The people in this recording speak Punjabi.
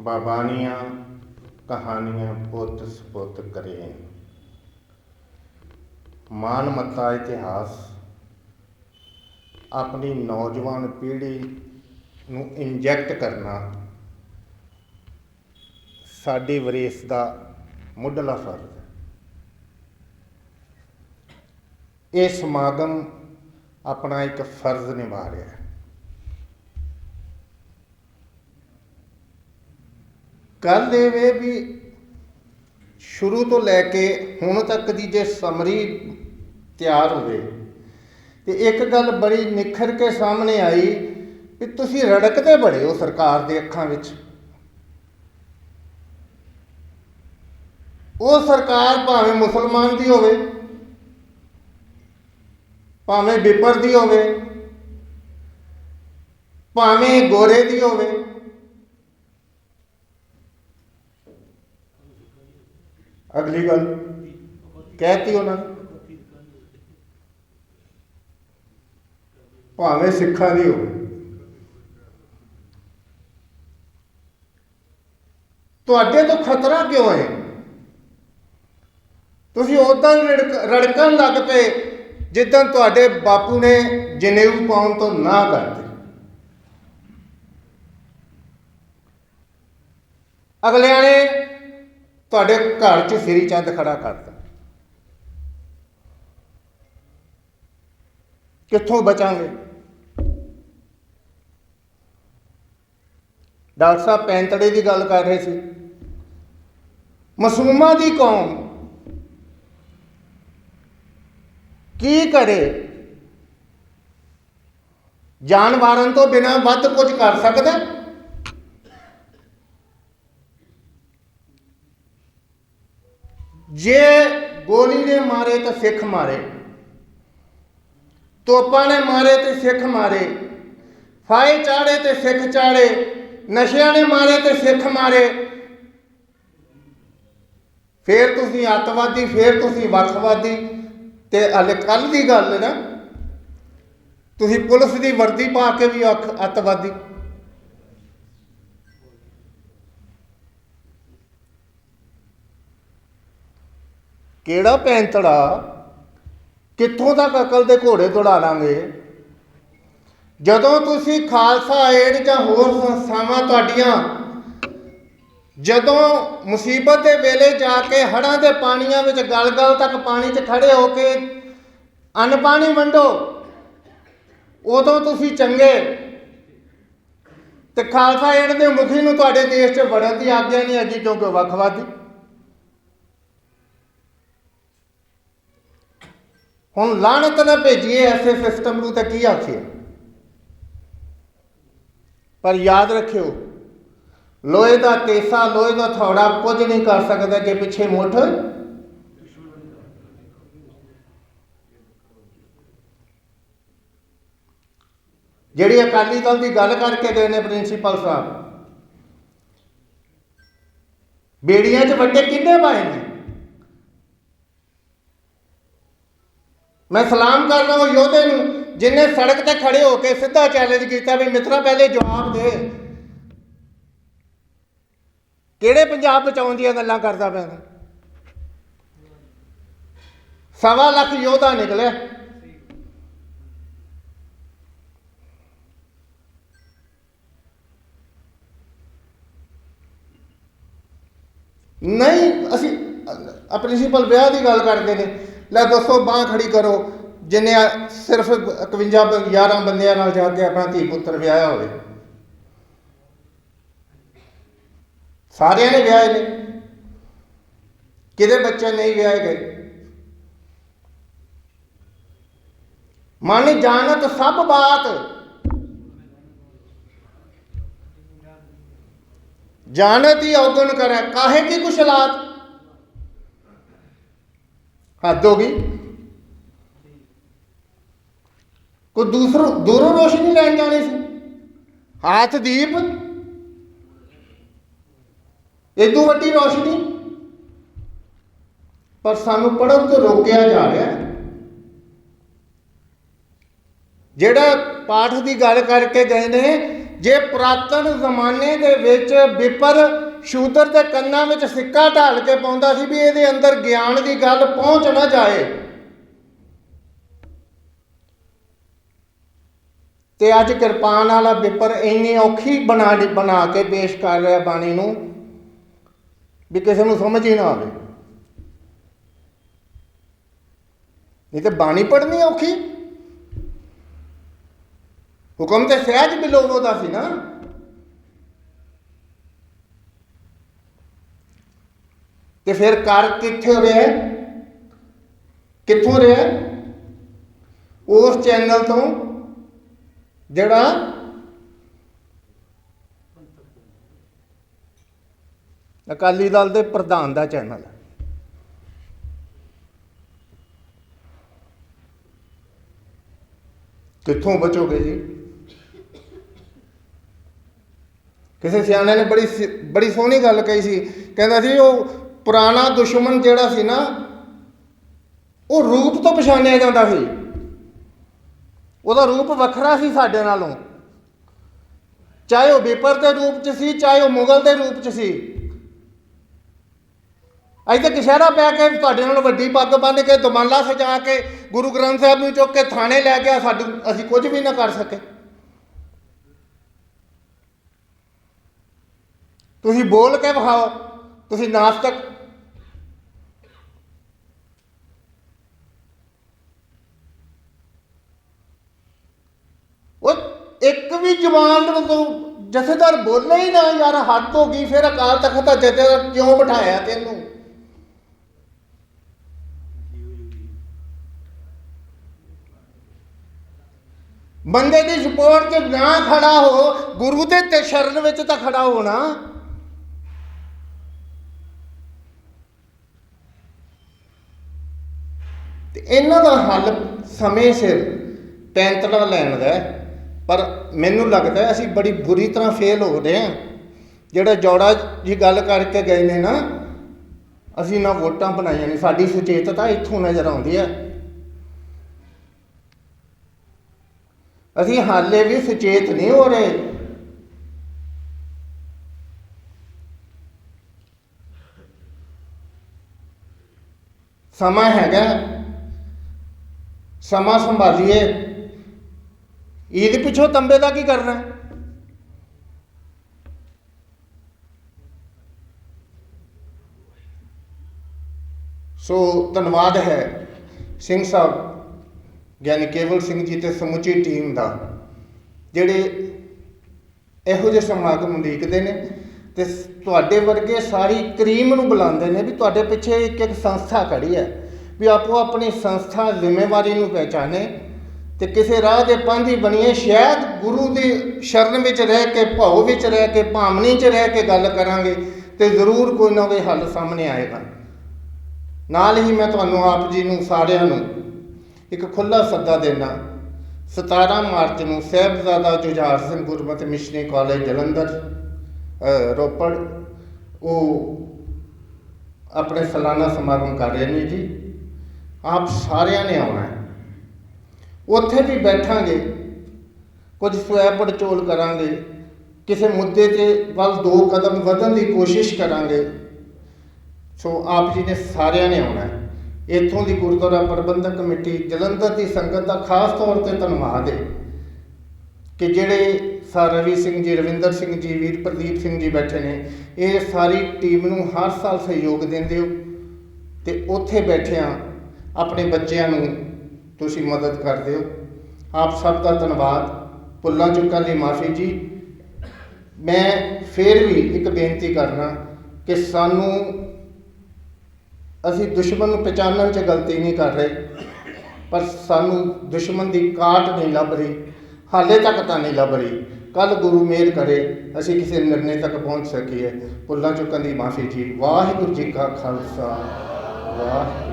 ਬਾਬਾਨੀਆਂ ਕਹਾਣੀਆਂ ਪੁੱਤ ਸਪੁੱਤ ਕਰੇ। ਮਾਨ ਮੱਤਾ ਇਤਿਹਾਸ। ਆਪਣੀ ਨੌਜਵਾਨ ਪੀੜ੍ਹੀ ਨੂੰ ਇੰਜੈਕਟ ਕਰਨਾ। ਸਾਡੀ ਵਰੇਸ ਦਾ ਮੁੱਢਲਾ ਫਰਜ਼। ਹੈ ਇਹ ਸਮਾਗਮ ਆਪਣਾ ਇੱਕ ਫਰਜ਼ ਨਿਭਾ ਰਿਹਾ। ਹੈ ਗੱਲ ਇਹ ਵੇ ਵੀ ਸ਼ੁਰੂ ਤੋਂ ਲੈ ਕੇ ਹੁਣ ਤੱਕ ਦੀ ਜੇ ਸਮਰੀ ਤਿਆਰ ਹੋਵੇ। ਤੇ ਇੱਕ ਗੱਲ ਬੜੀ ਨਿਖਰ ਕੇ ਸਾਹਮਣੇ ਆਈ ਵੀ ਤੁਸੀਂ ਰੜਕਦੇ ਬੜੇ ਹੋ ਸਰਕਾਰ ਦੇ ਅੱਖਾਂ ਵਿੱਚ। ਉਹ ਸਰਕਾਰ ਭਾਵੇਂ ਮੁਸਲਮਾਨ ਦੀ ਹੋਵੇ, ਭਾਵੇਂ ਵਿਪਰ ਦੀ ਹੋਵੇ, ਭਾਵੇਂ ਗੋਰੇ ਦੀ ਹੋਵੇ ਅਗਲੀ ਗੱਲ ਕਹਿਤੀ ਉਹਨਾਂ ਨੇ। ਭਾਵੇਂ ਸਿੱਖਾਂ ਦੀ ਹੋਵੇ। ਤੁਹਾਡੇ ਤੋਂ ਖਤਰਾ ਕਿਉਂ ਹੈ? ਤੁਸੀਂ ਉਦਾਂ ਰੜਕਣ ਲੱਗ ਪਏ ਜਿੱਦਾਂ ਤੁਹਾਡੇ ਬਾਪੂ ਨੇ ਜਨੇਊ ਪਾਉਣ ਤੋਂ ਨਾ ਕਰਤੀ ਅਗਲਿਆਂ ਨੇ ਤੁਹਾਡੇ ਘਰ 'ਚ ਸ੍ਰੀ ਚੰਦ ਖੜਾ ਕਰਤਾ। ਕਿੱਥੋਂ ਬਚਾਂਗੇ? ਡਾਕਟਰ ਸਾਹਿਬ ਪੈਂਤੜੇ ਦੀ ਗੱਲ ਕਰ ਰਹੇ ਸੀ। ਮਸੂਮਾਂ ਦੀ ਕੌਮ ਕੀ ਕਰੇ? ਜਾਨ ਵਾਰਨ ਤੋਂ ਬਿਨਾ ਵੱਧ ਕੁਝ ਕਰ ਸਕਦਾ? ਜੇ ਗੋਲੀ ਨੇ ਮਾਰੇ ਤਾਂ ਸਿੱਖ ਮਾਰੇ। ਤੋਪਾਂ ਨੇ ਮਾਰੇ ਤੇ ਸਿੱਖ ਮਾਰੇ। ਫਾਇ ਚਾੜੇ ਤੇ ਸਿੱਖ ਚਾੜੇ। ਨਸ਼ਿਆਂ ਨੇ ਮਾਰੇ ਤੇ ਸਿੱਖ ਮਾਰੇ। ਫੇਰ ਤੁਸੀਂ ਅੱਤਵਾਦੀ, ਫੇਰ ਤੁਸੀਂ ਵੱਖਵਾਦੀ। ਤੇ ਹਲੇ ਕੱਲ ਦੀ ਗੱਲ ਨਾ, ਤੁਸੀਂ ਪੁਲਿਸ ਦੀ ਵਰਦੀ ਪਾ ਕੇ ਵੀ ਅੱਖ- ਅੱਤਵਾਦੀ। ਕਿਹੜਾ ਪੈਂਤੜਾ ਕਿੱਥੋਂ ਤੱਕ ਅਕਲ ਦੇ ਘੋੜੇ ਦੌੜਾ ਲਾਂਗੇ ਜਦੋਂ ਤੁਸੀਂ ਖਾਲਸਾ ਏਡ ਜਾਂ ਹੋਰ ਸੰਸਥਾਵਾਂ ਤੁਹਾਡੀਆਂ, ਜਦੋਂ ਮੁਸੀਬਤ ਦੇ ਵੇਲੇ ਜਾ ਕੇ ਹੜਾਂ ਦੇ ਪਾਣੀਆਂ ਵਿੱਚ ਗਲ-ਗਲ ਤੱਕ ਪਾਣੀ 'ਚ ਖੜੇ ਹੋ ਕੇ ਅੰਨ ਪਾਣੀ ਵੰਡੋ, ਉਦੋਂ ਤੁਸੀਂ ਚੰਗੇ। ਤੇ ਖਾਲਸਾ ਏਡ ਦੇ ਮੁਖੀ ਨੂੰ ਤੁਹਾਡੇ ਦੇਸ਼ 'ਚ ਵੜਨ ਦੀ ਆਗਿਆ ਨਹੀਂ ਹੈਗੀ ਕਿਉਂਕਿ ਵੱਖਵਾਦੀ ਹੁਣ ਲਾਣਤ ਨਾ ਭੇਜੀਏ, ਐਸੇ ਸਿਸਟਮ ਨੂੰ ਤਾਂ ਕੀ ਆਖੀਏ? ਪਰ ਯਾਦ ਰੱਖਿਓ, ਲੋਹੇ ਦਾ ਤੇਸਾ ਲੋਹੇ ਦਾ ਥੋੜਾ ਕੁਝ ਨਹੀਂ ਕਰ ਸਕਦਾ ਜੇ ਪਿੱਛੇ ਮੁੱਠ ਜਿਹੜੀ ਅਕਾਲੀ ਦਲ ਦੀ ਗੱਲ ਕਰਕੇ ਗਏ ਨੇ ਪ੍ਰਿੰਸੀਪਲ ਸਾਹਿਬ। ਬੇੜੀਆਂ 'ਚ ਵੱਡੇ ਕਿੰਨੇ ਪਾਏ ਨੇ? ਮੈਂ ਸਲਾਮ ਕਰਦਾ ਉਹ ਯੋਧੇ ਨੂੰ, ਜਿਨੇ ਸੜਕ ਤੇ ਖੜੇ ਹੋ ਕੇ ਸਿੱਧਾ ਚੈਲੰਜ ਕੀਤਾ ਵੀ ਮਿੱਤਰਾ ਪਹਿਲੇ ਜਵਾਬ ਦੇ। ਕਿਹੜੇ ਪੰਜਾਬ ਬਚਾਉਣ ਦੀਆਂ ਗੱਲਾਂ ਕਰਦਾ ਪਿਆ ਤੂੰ? ਸਵਾ ਲੱਖ ਯੋਧਾ ਨਿਕਲਿਆ। ਨਹੀਂ, ਅਸੀਂ ਪ੍ਰਿੰਸੀਪਲ ਵਿਆਹ ਦੀ ਗੱਲ ਕਰਦੇ ਨੇ। ਲੈ ਦੱਸੋ ਬਾਹ ਖੜੀ ਕਰੋ। ਜਿੰਨੇ ਸਿਰਫ 51 ਬ- 11 ਬੰਦਿਆਂ ਨਾਲ ਜਾ ਕੇ ਆਪਣਾ ਧੀ ਪੁੱਤਰ ਵਿਆਹਿਆ ਹੋਵੇ। ਸਾਰਿਆਂ ਨੇ ਵਿਆਹੇ ਨੇ। ਕਿਹਦੇ ਬੱਚੇ ਨਹੀਂ ਵਿਆਹੇ ਗਏ? ਮਨ ਜਾਣਤ ਸਭ ਬਾਤ। ਜਾਣਤ ਹੀ ਔਗਣ ਕਰੈ। ਕਾਹੇ ਕੀ ਕੁਸ਼ਲਾਤ ਹੱਦ ਹੋ ਗਈ। ਕੋਈ ਦੂਸਰੋ ਦੂਰੋਂ ਰੋਸ਼ਨੀ ਲੈਣ ਜਾਣੀ ਸੀ। ਹਾਥ ਦੀਪ। ਇਦੋਂ ਵੱਡੀ ਰੋਸ਼ਨੀ। ਪਰ ਸਾਨੂੰ ਪੜਨ ਤੋਂ ਰੋਕਿਆ ਜਾ ਰਿਹਾ। ਜਿਹੜਾ ਪਾਠ ਦੀ ਗੱਲ ਕਰਕੇ ਗਏ ਨੇ, ਜੇ ਪੁਰਾਤਨ ਜ਼ਮਾਨੇ ਦੇ ਵਿੱਚ ਵਿਪਰ ਸ਼ੂਦਰ ਦੇ ਕੰਨਾਂ ਵਿੱਚ ਸਿੱਕਾ ਢਾਲ ਕੇ ਪਾਉਂਦਾ ਸੀ ਵੀ ਇਹਦੇ ਅੰਦਰ ਗਿਆਨ ਦੀ ਗੱਲ ਪਹੁੰਚ ਨਾ ਜਾਏ। ਤੇ ਅੱਜ ਕਿਰਪਾਨ ਵਾਲਾ ਵਿਪਰ ਇੰਨੀ ਔਖੀ ਬਣਾ ਬਣਾ ਕੇ ਪੇਸ਼ ਕਰ ਰਿਹਾ ਬਾਣੀ ਨੂੰ ਵੀ ਕਿਸੇ ਨੂੰ ਸਮਝ ਹੀ ਨਾ ਆਵੇ। ਨਹੀਂ ਤੇ ਬਾਣੀ ਪੜ੍ਹਨੀ ਔਖੀ? ਹੁਕਮ ਤੇ ਸਹਿਜ ਬਿਲੋਵੋ ਦਾ ਸੀ ਨਾ। ਤੇ ਫਿਰ ਕਰ ਕਿੱਥੇ ਰਿਹਾ ਕਿੱਥੋਂ ਰਿਹਾ ਉਸ ਚੈਨਲ ਤੋਂ ਜਿਹੜਾ ਅਕਾਲੀ ਦਲ ਦੇ ਪ੍ਰਧਾਨ ਦਾ ਚੈਨਲ ਹੈ। ਕਿੱਥੋਂ ਬਚੋਗੇ ਜੀ? ਕਿਸੇ ਸਿਆਣੇ ਨੇ ਬੜੀ ਬੜੀ ਸੋਹਣੀ ਗੱਲ ਕਹੀ ਸੀ। ਕਹਿੰਦਾ ਸੀ ਉਹ ਪੁਰਾਣਾ ਦੁਸ਼ਮਣ ਜਿਹੜਾ ਸੀ ਨਾ, ਉਹ ਰੂਪ ਤੋਂ ਪਛਾਣਿਆ ਜਾਂਦਾ ਸੀ। ਉਹਦਾ ਰੂਪ ਵੱਖਰਾ ਸੀ ਸਾਡੇ ਨਾਲੋਂ। ਚਾਹੇ ਉਹ ਵਿਪਰ ਦੇ ਰੂਪ 'ਚ ਸੀ, ਚਾਹੇ ਉਹ ਮੁਗਲ ਦੇ ਰੂਪ 'ਚ ਸੀ। ਅੱਜ ਤੱਕ ਸ਼ਹਿਰਾ ਪੈ ਕੇ ਤੁਹਾਡੇ ਨਾਲ ਵੱਡੀ ਪੱਗ ਬੰਨ੍ਹ ਕੇ, ਦਮਾਲਾ ਸਜਾ ਕੇ, ਗੁਰੂ ਗ੍ਰੰਥ ਸਾਹਿਬ ਨੂੰ ਚੁੱਕ ਕੇ ਥਾਣੇ ਲੈ ਗਿਆ, ਸਾਡੂ, ਅਸੀਂ ਕੁਝ ਵੀ ਨਾ ਕਰ ਸਕੇ। ਤੁਸੀਂ ਬੋਲ ਕੇ ਵਿਖਾਓ, ਤੁਸੀਂ ਨਾਸਤਕ ਉਹ ਇੱਕ ਵੀ ਜਵਾਨ ਨੂੰ ਜਥੇਦਾਰ ਬੋਲੇ ਹੀ ਨਾ, ਯਾਰ ਹੱਦ ਹੋ ਗਈ, ਫਿਰ ਅਕਾਲ ਤਖਤ ਦਾ ਜਥੇਦਾਰ ਕਿਉਂ ਬਿਠਾਇਆ ਤੈਨੂੰ? ਬੰਦੇ ਦੀ ਸਪੋਰਟ 'ਚ ਨਾ ਖੜਾ ਹੋ, ਗੁਰੂ ਦੇ ਤੇ ਸ਼ਰਨ ਵਿੱਚ ਤਾਂ ਖੜਾ ਹੋਣਾ। ਤੇ ਇਹਨਾਂ ਦਾ ਹੱਲ ਸਮੇਂ ਸਿਰ ਪੈਂਤੜਾ ਲੈਣ ਦਾ ਪਰ ਮੈਨੂੰ ਲੱਗਦਾ ਅਸੀਂ ਬੜੀ ਬੁਰੀ ਤਰ੍ਹਾਂ ਫੇਲ ਹੋ ਰਹੇ ਹਾਂ। ਜਿਹੜਾ ਜੋੜਾ ਜੀ ਗੱਲ ਕਰਕੇ ਗਏ ਨੇ ਨਾ, ਅਸੀਂ ਨਾ ਵੋਟਾਂ ਬਣਾਈਆਂ ਨੇ, ਸਾਡੀ ਸੁਚੇਤਤਾ ਇੱਥੋਂ ਨਜ਼ਰ ਆਉਂਦੀ ਹੈ। ਅਸੀਂ ਹਾਲੇ ਵੀ ਸੁਚੇਤ ਨਹੀਂ ਹੋ ਰਹੇ। ਸਮਾਂ ਹੈਗਾ ਸਮਾਂ ਸੰਭਾਲੀਏ। ਇਹਦੇ ਪਿੱਛੋਂ ਤੰਬੇ ਦਾ ਕੀ ਕਰਨਾ ਸੋ ਧੰਨਵਾਦ ਹੈ ਸਿੰਘ ਸਾਹਿਬ, ਗਿਆਨੀ ਕੇਵਲ ਸਿੰਘ ਜੀ ਤੇ ਸਮੁੱਚੀ ਟੀਮ ਦਾ, ਜਿਹੜੇ ਇਹੋ ਜਿਹੇ ਸਮਾਗਮ ਉਡੀਕਦੇ ਨੇ ਤੇ ਤੁਹਾਡੇ ਵਰਗੇ ਸਾਰੀ ਕਰੀਮ ਨੂੰ ਬੁਲਾਉਂਦੇ ਨੇ ਵੀ ਤੁਹਾਡੇ ਪਿੱਛੇ ਇੱਕ ਇੱਕ ਸੰਸਥਾ ਖੜੀ ਹੈ, ਵੀ ਆਪੋ ਆਪਣੀ ਸੰਸਥਾ ਜ਼ਿੰਮੇਵਾਰੀ ਨੂੰ ਪਹਿਚਾਨੇ ਤੇ ਕਿਸੇ ਰਾਹ ਦੇ ਪਾਂਧੀ ਬਣੀਏ, ਸ਼ਾਇਦ ਗੁਰੂ ਦੀ ਸ਼ਰਨ ਵਿੱਚ ਰਹਿ ਕੇ, ਭਾਉ ਵਿੱਚ ਰਹਿ ਕੇ ਭਾਵਨੀ 'ਚ ਰਹਿ ਕੇ ਗੱਲ ਕਰਾਂਗੇ ਤੇ ਜ਼ਰੂਰ ਕੋਈ ਨਾ ਕੋਈ ਹੱਲ ਸਾਹਮਣੇ ਆਏਗਾ। ਨਾਲ ਹੀ ਮੈਂ ਤੁਹਾਨੂੰ ਆਪ ਜੀ ਨੂੰ, ਸਾਰਿਆਂ ਨੂੰ ਇੱਕ ਖੁੱਲਾ ਸੱਦਾ ਦੇਣਾ 17 ਮਾਰਚ ਨੂੰ ਸਾਹਿਬਜ਼ਾਦਾ ਜੁਝਾਰ ਸਿੰਘ ਗੁਰਮਤਿ ਮਿਸ਼ਨਰੀ ਕਾਲਜ ਜਲੰਧਰ ਰੋਪੜ, ਉਹ ਆਪਣੇ ਸਾਲਾਨਾ ਸਮਾਗਮ ਕਰ ਰਹੇ ਨੇ ਜੀ। ਆਪ ਸਾਰਿਆਂ ਨੇ ਆਉਣਾ ਹੈ। ਉੱਥੇ ਵੀ ਬੈਠਾਂਗੇ, ਕੁਝ ਸਵੈ ਪੜਚੋਲ ਕਰਾਂਗੇ, ਕਿਸੇ ਮੁੱਦੇ ਤੇ ਵੱਲ ਦੋ ਕਦਮ ਵਧਣ ਦੀ ਕੋਸ਼ਿਸ਼ ਕਰਾਂਗੇ। ਸੋ ਆਪ ਜੀ ਨੇ ਸਾਰਿਆਂ ਨੇ ਆਉਣਾ ਹੈ। ਇੱਥੋਂ ਦੀ ਗੁਰਦੁਆਰਾ ਪ੍ਰਬੰਧਕ ਕਮੇਟੀ ਜਲੰਧਰ ਦੀ ਸੰਗਤ ਦਾ ਖਾਸ ਤੌਰ ਤੇ ਧੰਨਵਾਦ ਹੈ ਕਿ ਜਿਹੜੇ ਸਰ ਰਵੀ ਸਿੰਘ ਜੀ, ਰਵਿੰਦਰ ਸਿੰਘ ਜੀ, ਵੀਰ ਪ੍ਰਦੀਪ ਸਿੰਘ ਜੀ ਬੈਠੇ ਨੇ, ਇਹ ਸਾਰੀ ਟੀਮ ਨੂੰ ਹਰ ਸਾਲ ਸਹਿਯੋਗ ਦਿੰਦੇ ਹੋ ਤੇ ਉੱਥੇ ਬੈਠਿਆਂ ਆਪਣੇ ਬੱਚਿਆਂ ਨੂੰ ਤੁਸੀਂ ਮਦਦ ਕਰਦੇ ਹੋ। ਆਪ ਸਭ ਦਾ ਧੰਨਵਾਦ। ਭੁੱਲਾਂ ਚੁੱਕਾਂ ਦੀ ਮਾਫੀ ਜੀ। ਮੈਂ ਫੇਰ ਵੀ ਇੱਕ ਬੇਨਤੀ ਕਰਨਾ ਕਿ ਸਾਨੂੰ ਅਸੀਂ ਦੁਸ਼ਮਣ ਨੂੰ ਪਛਾਣਨ 'ਚ ਗਲਤੀ ਨਹੀਂ ਕਰ ਰਹੇ, ਪਰ ਸਾਨੂੰ ਦੁਸ਼ਮਣ ਦੀ ਕਾਟ ਨਹੀਂ ਲੱਭ ਰਹੀ, ਹਾਲੇ ਤੱਕ ਤਾਂ ਨਹੀਂ ਲੱਭ ਰਹੀ। ਕੱਲ ਗੁਰੂ ਮੇਰ ਕਰੇ, ਅਸੀਂ ਕਿਸੇ ਨਿਰਣੇ ਤੱਕ ਪਹੁੰਚ ਸਕੀਏ। ਭੁੱਲਾਂ ਚੁੱਕਣ ਦੀ ਮਾਫੀ ਜੀ। ਵਾਹਿਗੁਰੂ ਜੀ ਕਾ ਖਾਲਸਾ। ਵਾਹਿਗੁਰੂ